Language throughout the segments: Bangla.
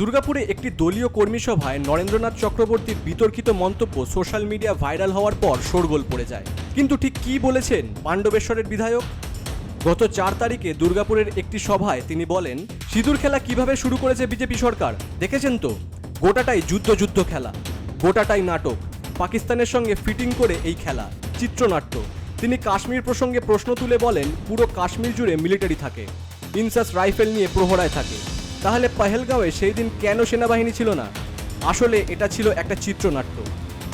দুর্গাপুরে একটি দলীয় কর্মী সভায় নরেন্দ্রনাথ চক্রবর্তীর বিতর্কিত মন্তব্য সোশ্যাল মিডিয়া ভাইরাল হওয়ার পর শোরগোল পড়ে যায়। কিন্তু ঠিক কী বলেছেন পাণ্ডবেশ্বরের বিধায়ক? গত চার তারিখে দুর্গাপুরের একটি সভায় তিনি বলেন, সিঁদুর খেলা কীভাবে শুরু করেছে বিজেপি সরকার? দেখেছেন তো? গোটাটাই যুদ্ধ যুদ্ধ খেলা। গোটাটাই নাটক। পাকিস্তানের সঙ্গে ফিটিং করে এই খেলা। চিত্রনাট্য। তিনি কাশ্মীর প্রসঙ্গে প্রশ্ন তুলে বলেন, পুরো কাশ্মীর জুড়ে মিলিটারি থাকে। ইনসাস রাইফেল নিয়ে প্রহরায় থাকে। তাহলে পহেলগাঁওয়ে সেই দিন কেন সেনাবাহিনী ছিল না? আসলে এটা ছিল একটা চিত্রনাট্য।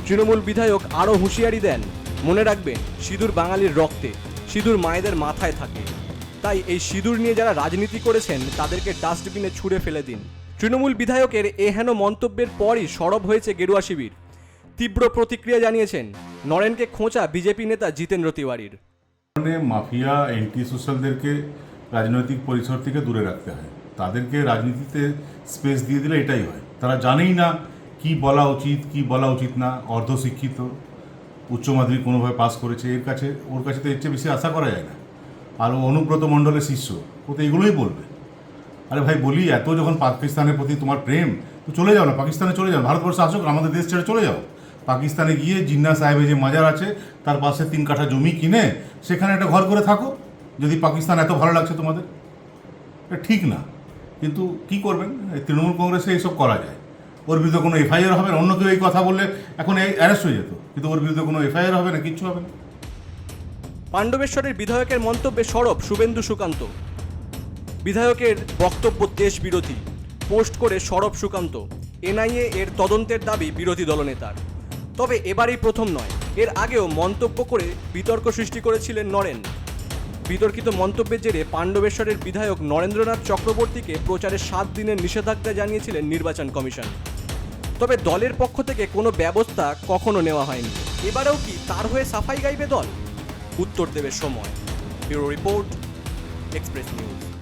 তৃণমূল বিধায়ক আরও হুঁশিয়ারি দেন, মনে রাখবেন, সিঁদুর বাঙালির রক্তে, সিঁদুর মায়েদের মাথায় থাকে। তাই এই সিঁদুর নিয়ে যারা রাজনীতি করেছেন, তাদেরকে ডাস্টবিনে ছুঁড়ে ফেলে দিন। তৃণমূল বিধায়কের এহেন মন্তব্যের পরই সরব হয়েছে গেরুয়া শিবির। তীব্র প্রতিক্রিয়া জানিয়েছেন নরেনকে খোঁচা বিজেপি নেতা জিতেন্দ্র তিওয়ারির। মাফিয়া, এন্টি সোশ্যালদেরকে রাজনৈতিক পরিসর থেকে দূরে রাখতে হয়। তাদেরকে রাজনীতিতে স্পেস দিয়ে দিলে এটাই হয়। তারা জানেই না কি বলা উচিত, কি বলা উচিত না। অর্ধশিক্ষিত, উচ্চ মাধ্যমিক কোনোভাবে পাস করেছে, এর কাছে, ওর কাছে তো এর চেয়ে বেশি আশা করা যায় না। আর অনুব্রত মণ্ডলের শিষ্য, ও তো এগুলোই বলবে। আরে ভাই, বলি, এত যখন পাকিস্তানের প্রতি তোমার প্রেম, তো চলে যাও না, পাকিস্তানে চলে যাও ভারতবর্ষে আসুক, আমাদের দেশ ছেড়ে চলে যাও। পাকিস্তানে গিয়ে জিন্না সাহেবের যে মাজার আছে, তার পাশে তিন কাঠা জমি কিনে, সেখানে একটা ঘর করে থাকো। যদি পাকিস্তান এত ভালো লাগছে তোমাদের? এটা ঠিক না। কিন্তু কি করবেন? তৃণমূল কংগ্রেসে এইসব করা যায়। ওর বিরুদ্ধে কোনো এফআইআর হবে না। অন্য কেউ এই কথা বললে এখন অ্যারেস্ট হয়ে যেত। কিন্তু ওর বিরুদ্ধে কোনো এফআইআর হবে না, কিচ্ছু হবে না। পাণ্ডবেশ্বরের বিধায়কের মন্তব্যে সরব শুভেন্দু সুকান্ত। বিধায়কের বক্তব্য দেশ বিরোধী পোস্ট করে সরব সুকান্ত। এনআইএ এর তদন্তের দাবি বিরোধী দলনেতার। তবে এবারই প্রথম নয়। এর আগেও মন্তব্য করে বিতর্ক সৃষ্টি করেছিলেন নরেন। বিতর্কিত মন্তব্যের জেরে পাণ্ডবেশ্বরের বিধায়ক নরেন্দ্রনাথ চক্রবর্তীকে প্রচারে সাত দিনের নিষেধাজ্ঞা জানিয়েছিলেন নির্বাচন কমিশন। তবে দলের পক্ষ থেকে কোনো ব্যবস্থা কখনো নেওয়া হয়নি। এবারেও কি তার হয়ে সাফাই গাইবে দল? উত্তর দেবে সময়। Bureau report, express news.